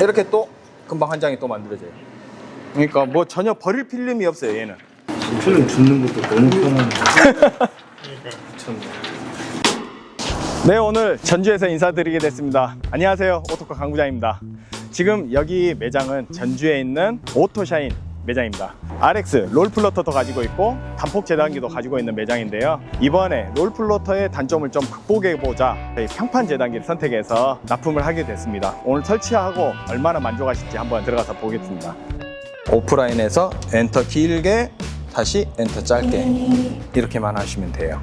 이렇게 또 금방 한 장이 또 만들어져요. 그러니까 뭐 전혀 버릴 필름이 없어요 얘는. 필름 줍는 것도 너무 편하네. 미쳤네. 네 오늘 전주에서 인사드리게 됐습니다. 안녕하세요 오토카 강부장입니다. 지금 여기 매장은 전주에 있는 오토샤인 매장입니다. RX 롤플러터도 가지고 있고 단폭 재단기도 가지고 있는 매장인데요. 이번에 롤플러터의 단점을 좀 극복해보자 저희 평판 재단기를 선택해서 납품을 하게 됐습니다. 오늘 설치하고 얼마나 만족하실지 한번 들어가서 보겠습니다. 오프라인에서 엔터 길게 다시 엔터 짧게 이렇게만 하시면 돼요.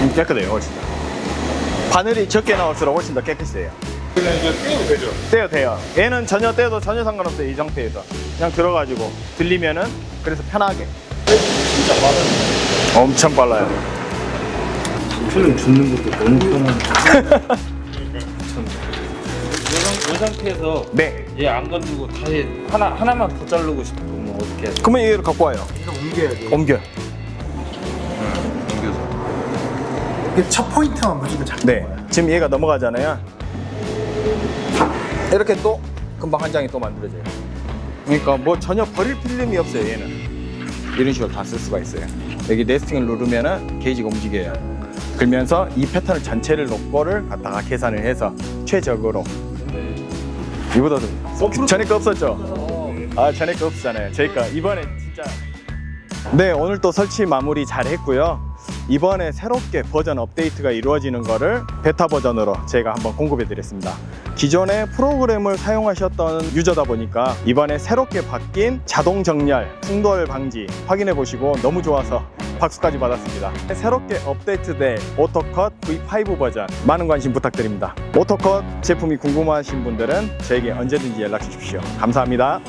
음, 깨끗해요 훨씬 더. 바늘이 적게 나올수록 훨씬 더 깨끗해요. 그냥 이제 떼도 되죠? 떼도 돼요. 얘는 전혀 떼도 전혀 상관없어요. 이 상태에서 그냥 들어가지고 들리면은 그래서 편하게. 진짜 빠르네. 엄청 빨라요. 필름 줍는 것도 너무. 미쳤네. 이 상태에서 네. 얘 안 건드고 다시 하나 하나만 더 자르고 싶으면 어떻게 해야 돼? 그러면 얘를 갖고 와요. 이거 옮겨야 돼. 옮겨. 이게 첫 포인트만 무조건 잡는 네. 거야. 지금 얘가 넘어가잖아요. 이렇게 또 금방 한 장이 또 만들어져요. 그러니까 뭐 전혀 버릴 필름이 없어요 얘는. 이런 식으로 다 쓸 수가 있어요. 여기 네스팅을 누르면은 게이지가 움직여요. 그러면서 이 패턴을 전체를 놓고를 갖다가 계산을 해서 최적으로 이보다도 전에 거 없었죠? 아 전에 거 없었잖아요. 저희가 이번에 진짜 네 오늘 또 설치 마무리 잘 했고요. 이번에 새롭게 버전 업데이트가 이루어지는 거를 베타 버전으로 제가 한번 공급해 드렸습니다. 기존의 프로그램을 사용하셨던 유저다 보니까 이번에 새롭게 바뀐 자동 정렬, 충돌 방지 확인해 보시고 너무 좋아서 박수까지 받았습니다. 새롭게 업데이트된 오토컷 V5 버전 많은 관심 부탁드립니다. 오토컷 제품이 궁금하신 분들은 저에게 언제든지 연락 주십시오. 감사합니다.